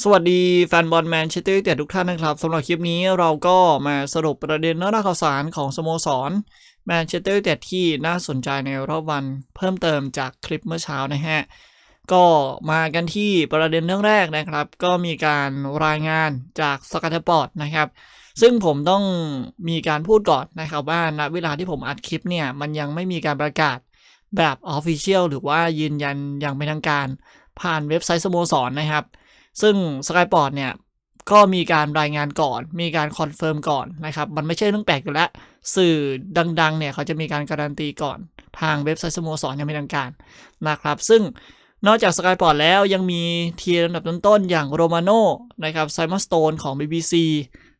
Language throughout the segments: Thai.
สวัสดีแฟนบอลแมนเชสเตอร์ยูไนเต็ดทุกท่านนะครับสำหรับคลิปนี้เราก็มาสรุปประเด็นเนื้อหาข่าวสารของสโมสรแมนเชสเตอร์ยูไนเต็ดที่น่าสนใจในรอบวันเพิ่มเติมจากคลิปเมื่อเช้านะฮะ ก็มากันที่ประเด็นเรื่องแรกนะครับ ก็มีการรายงานจากสก a ตปอร์ตนะครับ ซึ่งผมต้องมีการพูดก่อนนะครับว่าณเวลาที่ผมอัดคลิปเนี่ย มันยังไม่มีการประกาศแบบ Official หรือว่ายืนยันอย่างเป็นทางการ ผ่านเว็บไซต์สโมสรนะครับ ซึ่ง Skyport เนี่ยก็มีการรายงานก่อน มีการคอนเฟิร์มก่อนนะครับ มันไม่ใช่เรื่องแปลกอยู่แล้ว สื่อดังๆ เนี่ยเขาจะมีการการันตีก่อน ทางเว็บไซต์สโมสรยังเป็นทางการนะครับ ซึ่งนอกจาก Skyport แล้วยังมีทีมลำดับต้นๆ อย่างโรมาโนนะครับไซมอนสโตนของ BBC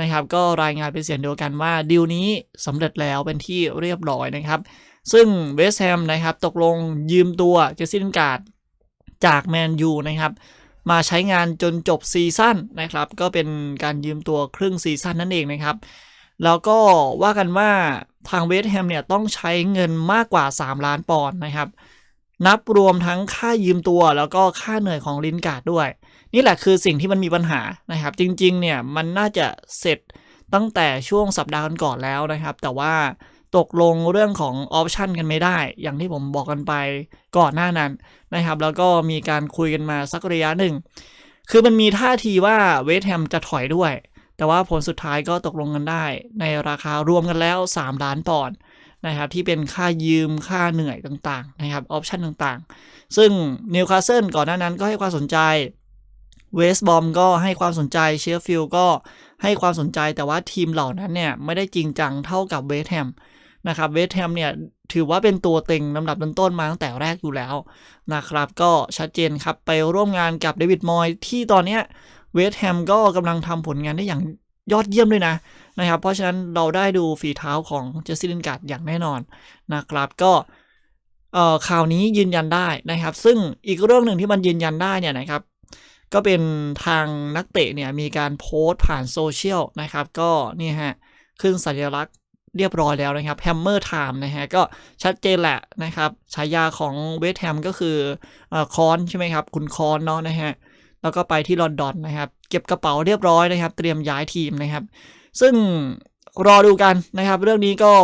นะครับ ก็รายงานเป็นเสียงเดียวกันว่าดีลนี้สำเร็จแล้วเป็นที่เรียบร้อยนะครับ ซึ่งเวสแฮมนะครับตกลงยืมตัวเจสซี่ลินการ์ดจากแมนยูนะครับ มาใช้งานจนจบซีซั่นนะครับ ก็เป็นการยืมตัวครึ่งซีซั่นนั่นเองนะครับ แล้วก็ว่ากันว่าทางเวสต์แฮมเนี่ยต้องใช้เงินมากกว่า 3 ล้านปอนด์นะครับ นับรวมทั้งค่ายืมตัวแล้วก็ค่าเหนื่อยของลินการ์ดด้วย นี่แหละคือสิ่งที่มันมีปัญหานะครับ จริงๆเนี่ยมันน่าจะเสร็จตั้งแต่ช่วงสัปดาห์ก่อนแล้วนะครับ แต่ว่า ตกลงเรื่องของออปชันกันไม่ได้ อย่างที่ผมบอกกันไปก่อนหน้านั้นนะครับ แล้วก็มีการคุยกันมาสักระยะหนึ่ง คือมันมีท่าทีว่าเวสแฮมจะถอยด้วย แต่ว่าผลสุดท้ายก็ตกลงกันได้ ในราคารวมกันแล้ว 3 ล้านปอนด์นะครับที่เป็นค่ายืมค่าเหนื่อยต่างๆนะครับออปชันต่างๆ ซึ่งนิวคาสเซิลก่อนหน้านั้นก็ให้ความสนใจเวสบอมก็ให้ความสนใจเชฟฟิลด์ก็ให้ความสนใจแต่ว่าทีมเหล่านั้นเนี่ย ไม่ได้จริงจังเท่ากับเวสแฮม นะครับเวสแฮมเนี่ยถือว่าเป็นตัวเต็งลำดับต้นๆมาตั้งแต่แรกอยู่แล้วนะครับก็ชัดเจนครับไปร่วมงานกับเดวิดมอยที่ตอนเนี้ยเวสแฮมก็กำลังทำผลงานได้อย่างยอดเยี่ยมด้วยนะนะครับ เพราะฉะนั้นเราได้ดูฝีเท้าของเจสซี่ลินการ์ดอย่างแน่นอนนะครับก็ข่าวนี้ยืนยันได้นะครับ ซึ่งอีกเรื่องหนึ่งที่มันยืนยันได้เนี่ยนะครับ ก็เป็นทางนักเตะเนี่ยมีการโพสต์ผ่านโซเชียลนะครับ ก็นี่ฮะขึ้นสัญลักษณ์ เรียบร้อยแล้วนะครับ Hammer Time นะฮะก็ชัดเจนแหละนะครับฉายาของเวสแฮมก็คือคอนใช่ไหมครับคุณคอนเนาะนะฮะแล้วก็ไปที่ลอนดอนนะครับ เก็บกระเป๋าเรียบร้อยนะครับ เตรียมย้ายทีมนะครับ ซึ่งรอดูกันนะครับ เรื่องนี้ก็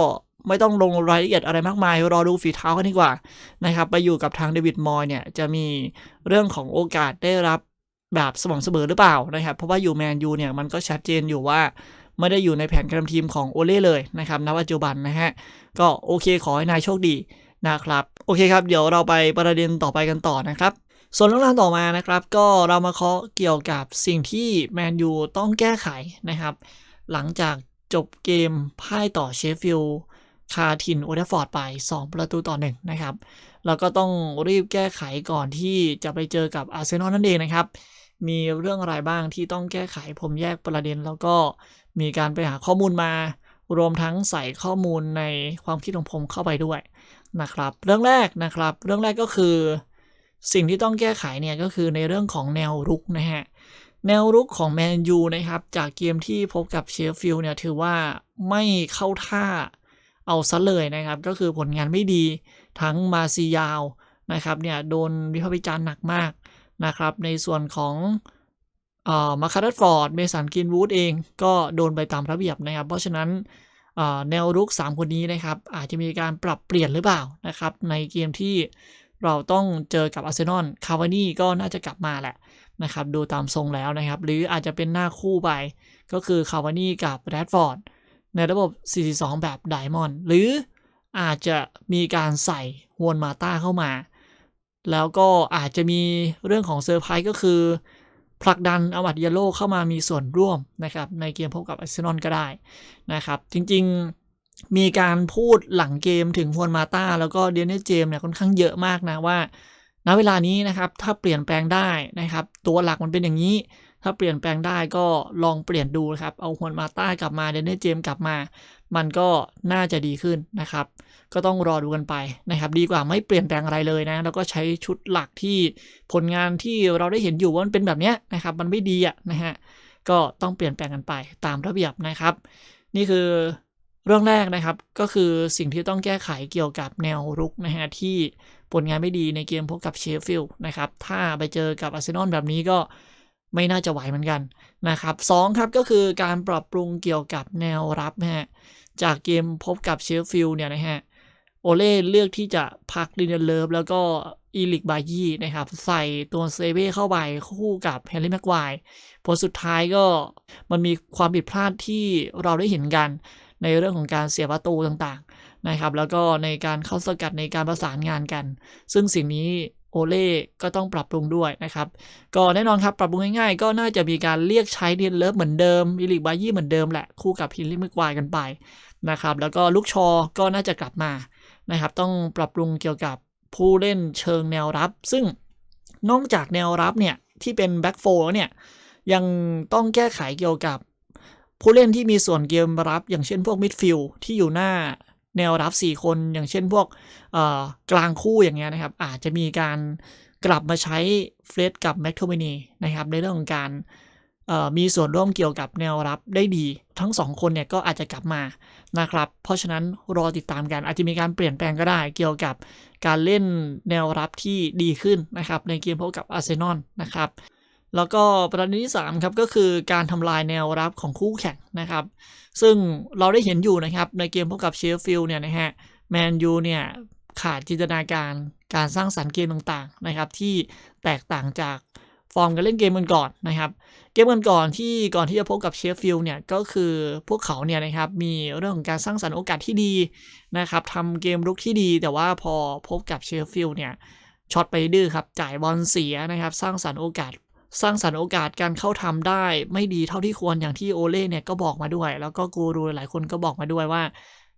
ไม่ต้องลงรายละเอียดอะไรมากมาย รอดูฝีเท้ากันดีกว่านะครับ ไปอยู่กับทางเดวิดมอยเนี่ยจะมีเรื่องของโอกาสได้รับแบบสม่ำเสมอหรือเปล่านะครับ เพราะว่าอยู่แมนยูเนี่ยมันก็ชัดเจนอยู่ว่า ไม่ได้อยู่ในแผนการทำทีมของโอเล่เลยนะครับณปัจจุบันนะฮะ ก็โอเคขอให้นายโชคดีนะครับ โอเคครับ เดี๋ยวเราไปประเด็นต่อไปกันต่อนะครับส่วนเรื่องราวต่อมานะครับก็เรามาเคาะเกี่ยวกับสิ่งที่แมนยูต้องแก้ไขนะครับ หลังจากจบเกมพ่ายต่อเชฟฟิลด์คาทินโอเดฟอร์ดไป 2 ประตูต่อหนึ่งนะครับแล้วก็ต้องรีบแก้ไขก่อนที่จะไปเจอกับอาร์เซนอลนั่นเองนะครับ มีเรื่องอะไรบ้างที่ต้องแก้ไขผมแยกประเด็นแล้วก็ มีการไปหาข้อมูลมา รวมทั้งใส่ข้อมูลในความคิดของผมเข้าไปด้วยนะครับ เรื่องแรกนะครับ เรื่องแรกก็คือ สิ่งที่ต้องแก้ไขเนี่ยก็คือในเรื่องของแนวรุกนะฮะแนวรุกของแมนยูนะครับ จากเกมที่พบกับเชฟฟิลด์เนี่ยถือว่าไม่เข้าท่าเอาซะเลยนะครับ ก็คือผลงานไม่ดีทั้งมาซียาวนะครับเนี่ยโดนวิพากษ์วิจารณ์หนักมากนะครับ ในส่วนของ มาคาร์ดฟอร์ด เมสันกินวูดเองก็โดนไปตามระเบียบนะครับ เพราะฉะนั้นแนวรุก 3 คนนี้นะครับ อาจจะมีการปรับเปลี่ยนหรือเปล่านะครับ ในเกมที่เราต้องเจอกับอาร์เซนอลคาวานี่ก็น่าจะกลับมาแหละนะครับ ดูตามทรงแล้วนะครับ หรืออาจจะเป็นหน้าคู่ไป ก็คือคาวานี่กับแรดฟอร์ด ในระบบ 4-2 แบบไดมอนด์หรืออาจจะมีการใส่ฮวนมาต้าเข้ามา แล้วก็อาจจะมีเรื่องของเซอร์ไพรส์ก็คือ ผลักดันอวัตยาโลเข้ามามีส่วนร่วมนะครับในเกมพบกับอาร์เซนอลก็ได้นะครับ จริงๆมีการพูดหลังเกมถึงฮวนมาตาแล้วก็เดียนเนเจมเนี่ยค่อนข้างเยอะมากนะว่าณเวลานี้นะครับถ้าเปลี่ยนแปลงได้นะครับ ตัวหลักมันเป็นอย่างนี้ ถ้าเปลี่ยนแปลงได้ก็ลองเปลี่ยนดูครับเอาฮวนมาต้ากลับมาเดนเนเจมกลับมา มันก็น่าจะดีขึ้นนะครับ ก็ต้องรอดูกันไปนะครับ ดีกว่าไม่เปลี่ยนแปลงอะไรเลยนะ แล้วก็ใช้ชุดหลักที่ผลงานที่เราได้เห็นอยู่ว่ามันเป็นแบบนี้นะครับ มันไม่ดีอะนะฮะก็ต้องเปลี่ยนแปลงกันไปตามระเบียบนะครับ นี่คือเรื่องแรกนะครับก็คือสิ่งที่ต้องแก้ไขเกี่ยวกับแนวรุกนะฮะที่ผลงานไม่ดีในเกมพบกับเชฟฟิลด์นะครับ ถ้าไปเจอกับอาร์เซนอลแบบนี้ก็ไม่น่าจะไหวเหมือนกันนะครับสองครับก็คือการปรับปรุงเกี่ยวกับแนวรับนะฮะ จากเกมพบกับเชฟฟิลด์เนี่ยนะฮะโอเล่เลือกที่จะพักลินเดเลฟแล้วก็อีลิกบายีนะครับ ใส่ตัวเซเบ้เข้าไปคู่กับแฮร์รี่แม็กไวร์ผลสุดท้ายก็มันมีความผิดพลาดที่เราได้เห็นกันในเรื่องของการเสียประตูต่างๆนะครับ แล้วก็ในการเข้าสกัดในการประสานงานกัน ซึ่งสิ่งนี้ โอเล่ก็ต้องปรับปรุงด้วยนะครับ ก็แน่นอนครับ ปรับปรุงง่ายๆ ก็น่าจะมีการเรียกใช้เดนเลิฟเหมือนเดิมอิลิกบายี่เหมือนเดิมแหละ คู่กับฮินลี่มิกวายกันไปนะครับ แล้วก็ลูกชอก็น่าจะกลับมานะครับ ต้องปรับปรุงเกี่ยวกับผู้เล่นเชิงแนวรับ ซึ่งนอกจากแนวรับเนี่ย ที่เป็นแบ็กโฟเนี่ย ยังต้องแก้ไขเกี่ยวกับผู้เล่นที่มีส่วนเกมรับ อย่างเช่นพวกมิดฟิลด์ที่อยู่หน้า แนวรับ 4 คนอย่างเช่นพวกกลางคู่อย่างเงี้ยนะครับ อาจจะมีการกลับมาใช้เฟรดกับแม็กโทมินีนะครับในเรื่องของการมีส่วนร่วมเกี่ยวกับแนวรับได้ดี ทั้ง 2 คนเนี่ยก็อาจจะกลับมานะครับ เพราะฉะนั้นรอติดตามกันอาจจะมีการเปลี่ยนแปลงก็ได้ เกี่ยวกับการเล่นแนวรับที่ดีขึ้นนะครับในเกมพบกับอาร์เซนอลนะครับ แล้วก็ประเด็นที่3ครับก็คือการทำลายแนวรับของคู่แข่งนะครับ ซึ่งเราได้เห็นอยู่นะครับในเกมพบกับเชฟฟิลด์เนี่ยนะฮะแมนยูเนี่ยขาดจินตนาการการสร้างสรรค์เกมต่างๆนะครับ ที่แตกต่างจากฟอร์มการเล่นเกมกันก่อนนะครับ เกมกันก่อนที่ก่อนที่จะพบกับเชฟฟิลด์เนี่ยก็คือพวกเขาเนี่ยนะครับมีเรื่องของการสร้างสรรค์โอกาสที่ดีนะครับทำเกมรุกที่ดี แต่ว่าพอพบกับเชฟฟิลด์เนี่ยช็อตไปดื้อครับจ่ายบอลเสียนะครับ สร้างสรรค์โอกาส สร้างสรรค์โอกาสการเข้าทำได้ ไม่ดีเท่าที่ควรอย่างที่โอเล่เนี่ยก็บอกมาด้วย แล้วก็กูรูหลายคนก็บอกมาด้วยว่า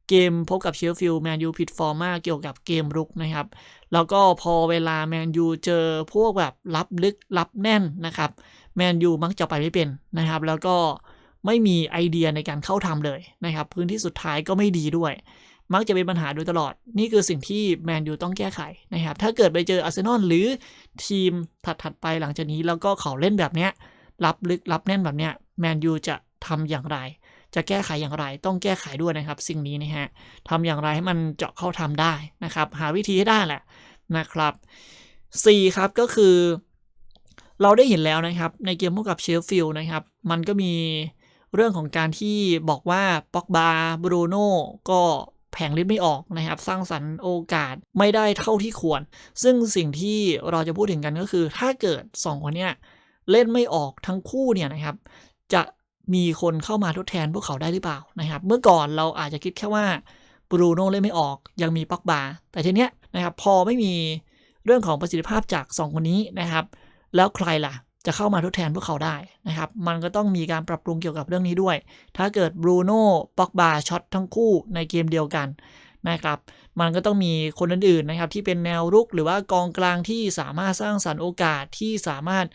เกมพบกับเชลฟิลแมนยูผิดฟอร์มากเกี่ยวกับเกมรุกนะครับ แล้วก็พอเวลาแมนยูเจอพวกแบบรับลึกรับแน่นนะครับแมนยูมักจะไปไม่เป็นนะครับ แล้วก็ไม่มีไอเดียในการเข้าทำเลยนะครับ พื้นที่สุดท้ายก็ไม่ดีด้วย มักจะเป็นปัญหาโดยตลอด นี่คือสิ่งที่แมนยูต้องแก้ไขนะครับ ถ้าเกิดไปเจออาร์เซนอลหรือทีมถัดๆไปหลังจากนี้ แล้วก็เขาเล่นแบบเนี้ยรับลึกรับแน่นแบบเนี้ยแมนยูจะทำอย่างไร จะแก้ไขอย่างไร ต้องแก้ไขด้วยนะครับ สิ่งนี้นะฮะทำอย่างไรให้มันเจาะเข้าทำได้นะครับ หาวิธีให้ได้แหละนะครับ4ครับก็คือ เราได้เห็นแล้วนะครับ ในเกมพวกกับเชลฟิลด์นะครับ มันก็มีเรื่องของการที่บอกว่าป็อกบาบรูโน่ก็ แผงลิ้นไม่ออกนะครับ สร้างสรรค์โอกาสไม่ได้เท่าที่ควร ซึ่งสิ่งที่เราจะพูดถึงกันก็คือ ถ้าเกิด 2 คนเนี้ยเล่นไม่ออกทั้งคู่เนี่ยนะครับ จะมีคนเข้ามาทดแทนพวกเขาได้หรือเปล่านะครับ เมื่อก่อนเราอาจจะคิดแค่ว่าบรูโน่เล่นไม่ออกยังมีปักบาแต่ทีเนี้ยนะครับพอไม่มีเรื่องของประสิทธิภาพจาก 2 คนนี้นะครับ แล้วใครล่ะ จะเข้ามาทดแทนพวกเขาได้นะครับ มันก็ต้องมีการปรับปรุงเกี่ยวกับเรื่องนี้ด้วย ถ้าเกิดบรูโน่ปักบาช็อตทั้งคู่ในเกมเดียวกันนะครับ มันก็ต้องมีคนอื่นๆนะครับ ที่เป็นแนวรุกหรือว่ากองกลางที่สามารถสร้างสรรค์โอกาสที่สามารถ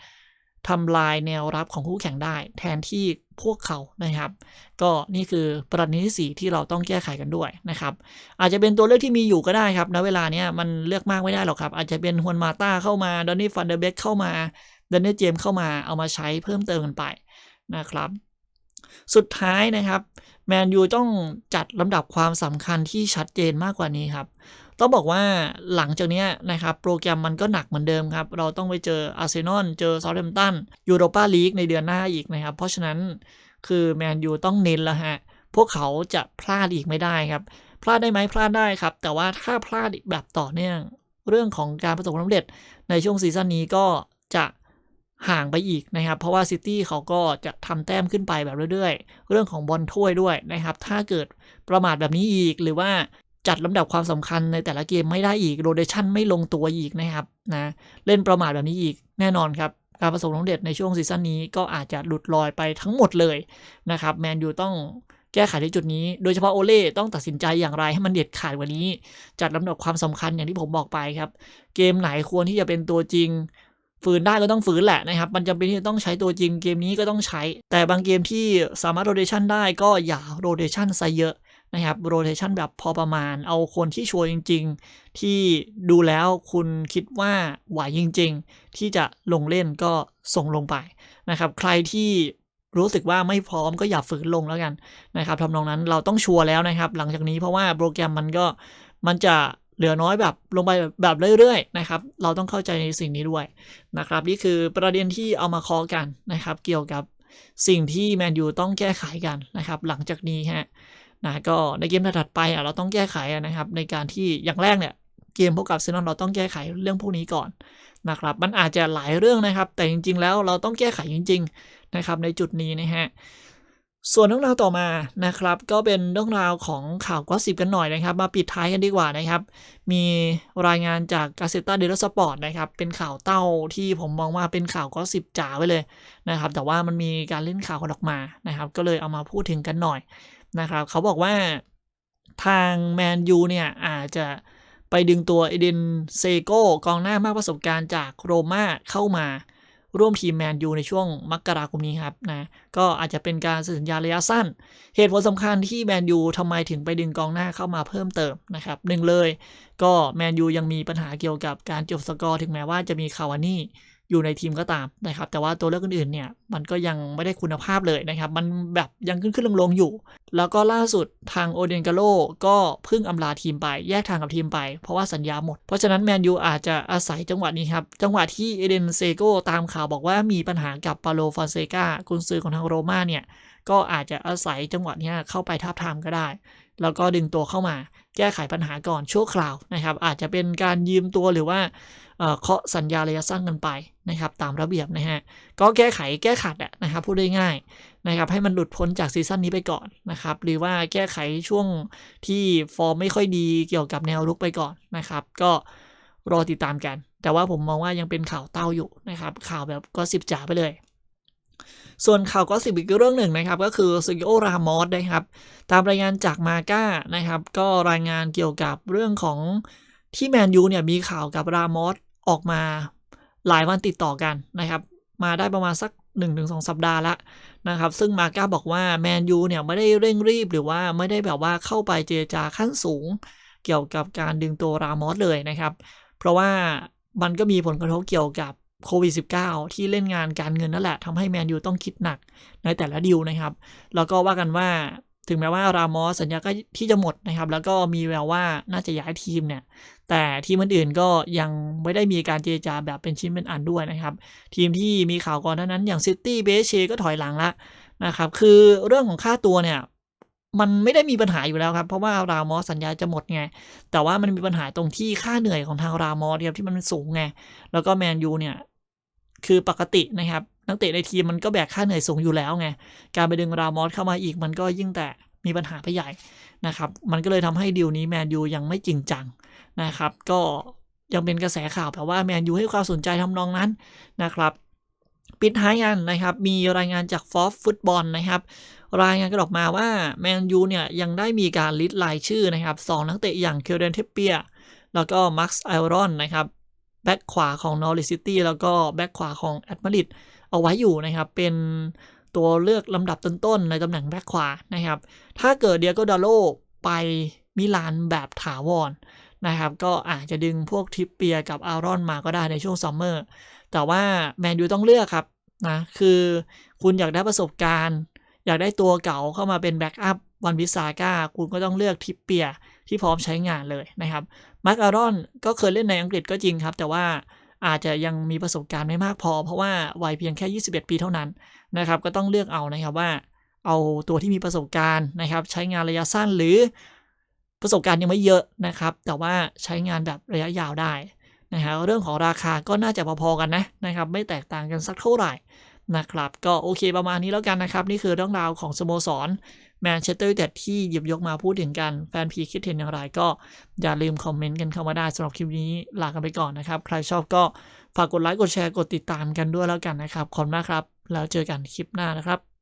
ทำลายแนวรับของคู่แข่งได้ แทนที่พวกเขานะครับ ก็นี่คือประเด็นที่ 4 ที่เราต้องแก้ไขกันด้วยนะครับ อาจจะเป็นตัวเลือกที่มีอยู่ก็ได้ครับณเวลาเนี้ยมันเลือกมากไม่ได้หรอกครับ อาจจะเป็นฮวนมาต้าเข้ามาดอนนี่ฟันเดอร์เบกเข้ามา ดอนนี่เจมเข้ามาเอามาใช้เพิ่มเติมกันไปนะครับ สุดท้ายนะครับแมนยูต้องจัดลำดับความสำคัญที่ชัดเจนมากกว่านี้ครับ ต้องบอกว่าหลังจากนี้นะครับ โปรแกรมมันก็หนักเหมือนเดิมครับ เราต้องไปเจออาร์เซนอลเจอเซาท์แฮมป์ตันยูโรปาลีกในเดือนหน้าอีกนะครับ เพราะฉะนั้นคือแมนยูต้องเน้นแล้วฮะ พวกเขาจะพลาดอีกไม่ได้ครับ พลาดได้ไหมพลาดได้ครับ แต่ว่าถ้าพลาดอีกแบบต่อเนื่อง เรื่องของการประสบความสำเร็จในช่วงซีซั่นนี้ก็จะ ห่างไปอีกนะครับ เพราะว่าซิตี้เขาก็จะทำแต้มขึ้นไปแบบเรื่อยๆ เรื่องของบอลถ้วยด้วยนะครับ ถ้าเกิดประมาทแบบนี้อีกหรือว่าจัดลำดับความสำคัญในแต่ละเกมไม่ได้อีกโรเดชันไม่ลงตัวอีกนะครับนะเล่นประมาทแบบนี้อีกแน่นอนครับ การประสบความสำเร็จในช่วงซีซั่นนี้ก็อาจจะหลุดลอยไปทั้งหมดเลยนะครับแมนยูต้องแก้ไขในจุดนี้ โดยเฉพาะโอเล่ต้องตัดสินใจอย่างไรให้มันเด็ดขาดกว่านี้ จัดลำดับความสำคัญอย่างที่ผมบอกไปครับ เกมไหนควรที่จะเป็นตัวจริง ฝืนได้ก็ต้องฝืนแหละนะครับมันจำเป็นที่จะต้องใช้ตัวจริงเกมนี้ก็ต้องใช้ แต่บางเกมที่สามารถโรเดชันได้ก็อย่าโรเดชันซะเยอะนะครับโรเทชันแบบพอประมาณ เอาคนที่ชัวร์จริง ๆ ที่ดูแล้วคุณคิดว่าไหวจริง ๆ ที่จะลงเล่นก็ส่งลงไปนะครับ ใครที่รู้สึกว่าไม่พร้อมก็อย่าฝืนลงแล้วกันนะครับทำนองนั้นเราต้องชัวร์แล้วนะครับ หลังจากนี้เพราะว่าโปรแกรมมันก็มันจะ เหลือน้อยแบบลงไปแบบเรื่อยๆนะครับ เราต้องเข้าใจในสิ่งนี้ด้วยนะครับ นี่คือประเด็นที่เอามาคอกันนะครับ เกี่ยวกับสิ่งที่แมนยูต้องแก้ไขกันนะครับ หลังจากนี้ฮะนะก็ในเกมถัดไปเราต้องแก้ไขนะครับ ในการที่อย่างแรกเนี่ยเกมพบกับเซนอนเราต้องแก้ไขเรื่องพวกนี้ก่อนนะครับ มันอาจจะหลายเรื่องนะครับ แต่จริง ๆ แล้วเราต้องแก้ไขจริง ๆ นะครับ ในจุดนี้นะฮะ ส่วนเรื่องราวต่อมานะครับก็เป็นเรื่องราวของข่าวก็สิบกันหน่อยนะครับ มาปิดท้ายกันดีกว่านะครับ มีรายงานจากกาเซต a เดลสปอร์ตนะครับเป็นข่าวเต้าที่ผมมองว่าเป็นข่าวก็สิบจ๋าไว้เลยนะครับ แต่ว่ามันมีการเล่นข่าวกันออกมานะครับ ก็เลยเอามาพูดถึงกันหน่อยนะครับ เขาบอกว่าทางแมนยูเนี่ยอาจจะไปดึงตัวเอเดนเซโกกองหน้ามากประสบการณ์จากโรม่าเข้ามา ร่วมทีมแมนยูในช่วงมกราคมนี้ครับนะก็อาจจะเป็นการสัญญาระยะสั้น เหตุผลสำคัญที่แมนยูทำไมถึงไปดึงกองหน้าเข้ามาเพิ่มเติมนะครับหนึ่งเลย ก็แมนยูยังมีปัญหาเกี่ยวกับการจบสกอร์ถึงแม้ว่าจะมีคาวานี่ อยู่ในทีมก็ตามนะครับ แต่ว่าตัวเลือกอื่นๆเนี่ยมันก็ยังไม่ได้คุณภาพเลยนะครับ มันแบบยังขึ้นขึ้นลงลงอยู่ แล้วก็ล่าสุดทางโอเดนกาโลก็เพิ่งอำลาทีมไปแยกทางกับทีมไป เพราะว่าสัญญาหมด เพราะฉะนั้นแมนยูอาจจะอาศัยจังหวะนี้ครับ จังหวะที่เอเดนเซโกตามข่าวบอกว่ามีปัญหากับปาโลฟอนเซกากุนซือของทางโรม่าเนี่ยก็อาจจะอาศัยจังหวะนี้เข้าไปทับทามก็ได้ แล้วก็ดึงตัวเข้ามาแก้ไขปัญหาก่อนชั่วคราวนะครับ อาจจะเป็นการยืมตัวหรือว่าเคาะสัญญาระยะสั้นกันไป นะครับตามระเบียบนะฮะก็แก้ไขแก้ขัดอะนะครับพูดได้ง่ายนะครับให้มันหลุดพ้นจากซีซั่นนี้ไปก่อนนะครับหรือว่าแก้ไขช่วงที่ฟอร์มไม่ค่อยดีเกี่ยวกับแนวรุกไปก่อนนะครับ ก็รอติดตามกัน แต่ว่าผมมองว่ายังเป็นข่าวเต้าอยู่นะครับข่าวแบบก็สิบจ๋าไปเลยส่วนข่าวก็สิบอีกเรื่องหนึ่งนะครับก็คือซิโอรามอสนะครับตามรายงานจากมาก้านะครับก็รายงานเกี่ยวกับเรื่องของที่แมนยูเนี่ยมีข่าวกับรามอสออกมา หลายวันติดต่อกันนะครับ มาได้ประมาณสัก 1-2 สัปดาห์ละนะครับ ซึ่งมาก้าบอกว่าแมนยูเนี่ยไม่ได้เร่งรีบหรือว่าไม่ได้แบบว่าเข้าไปเจรจาขั้นสูง เกี่ยวกับการดึงตัวรามอสเลยนะครับ เพราะว่ามันก็มีผลกระทบเกี่ยวกับโควิด -19 ที่เล่นงานการเงินนั่นแหละทำให้แมนยูต้องคิดหนักในแต่ละดีลนะครับ แล้วก็ว่ากันว่า ถึงแม้ว่ารามอสสัญญาก็ที่จะหมดนะครับ แล้วก็มีแววว่าน่าจะย้ายทีมเนี่ย แต่ทีมอื่นๆก็ยังไม่ได้มีการเจรจาแบบเป็นชิ้นเป็นอันด้วยนะครับ ทีมที่มีข่าวก่อนนั้นอย่างซิตี้เบเชก็ถอยหลังละนะครับ คือเรื่องของค่าตัวเนี่ยมันไม่ได้มีปัญหาอยู่แล้วครับ เพราะว่ารามอสสัญญาจะหมดไง แต่ว่ามันมีปัญหาตรงที่ค่าเหนื่อยของทางรามอสครับที่มันสูงไง แล้วก็แมนยูเนี่ย คือปกตินะครับ นักเตะในทีมมันก็แบกค่าเหนื่อยสูงอยู่แล้วไง การไปดึงรามอสเข้ามาอีกมันก็ยิ่งแต่มีปัญหาไปใหญ่นะครับ มันก็เลยทำให้ดีลนี้แมนยูยังไม่จริงจังนะครับ ก็ยังเป็นกระแสข่าวแบบว่าแมนยูให้ความสนใจทำนองนั้นนะครับ ปิดท้ายกันนะครับ มีรายงานจากฟอฟฟุตบอลนะครับ รายงานกันออกมาว่าแมนยูเนี่ยยังได้มีการลิสต์รายชื่อนะครับสองนักเตะอย่างเคเดนเทปเปีย แล้วก็มักซ์ไอรอนนะครับแบ็กขวาของนอริซิตี้แล้วก็แบ็กขวาของแอตมาริด เอาไว้อยู่นะครับ เป็นตัวเลือกลำดับต้นๆในตำแหน่งแบ็กขวานะครับ ถ้าเกิดเดียโกดาโลไปมิลานแบบถาวรนะครับ ก็อาจจะดึงพวกทริปเปียกับอารอนมาก็ได้ในช่วงซัมเมอร์แต่ว่าแมนยูต้องเลือกครับนะคือคุณอยากได้ประสบการณ์ อยากได้ตัวเก่าเข้ามาเป็นแบ็กอัพวันวิสาก้าคุณก็ต้องเลือกทริปเปียที่พร้อมใช้งานเลยนะครับมาร์กอารอนก็เคยเล่นในอังกฤษก็จริงครับ แต่ว่า อาจจะยังมีประสบการณ์ไม่มากพอ เพราะว่าวัยเพียงแค่ 21 ปีเท่านั้นนะครับก็ต้องเลือกเอานะครับว่า เอาตัวที่มีประสบการณ์นะครับ ใช้งานระยะสั้นหรือประสบการณ์ยังไม่เยอะนะครับ แต่ว่าใช้งานแบบระยะยาวได้นะฮะเรื่องของราคาก็น่าจะพอๆกันนะนะครับ ไม่แตกต่างกันสักเท่าไหร่นะครับ ก็โอเคประมาณนี้แล้วกันนะครับ นี่คือเรื่องราวของสโมสร แมนเชสเตอร์ยูไนเต็ดที่หยิบยกมาพูดถึงกัน แฟนพีคิดเห็นอย่างไรก็อย่าลืมคอมเมนต์กันเข้ามาได้สำหรับคลิปนี้ลากันไปก่อนนะครับ ใครชอบก็ฝากกดไลค์กดแชร์กดติดตามกันด้วยแล้วกันนะครับขอบคุณมากครับ แล้วเจอกันคลิปหน้านะครับ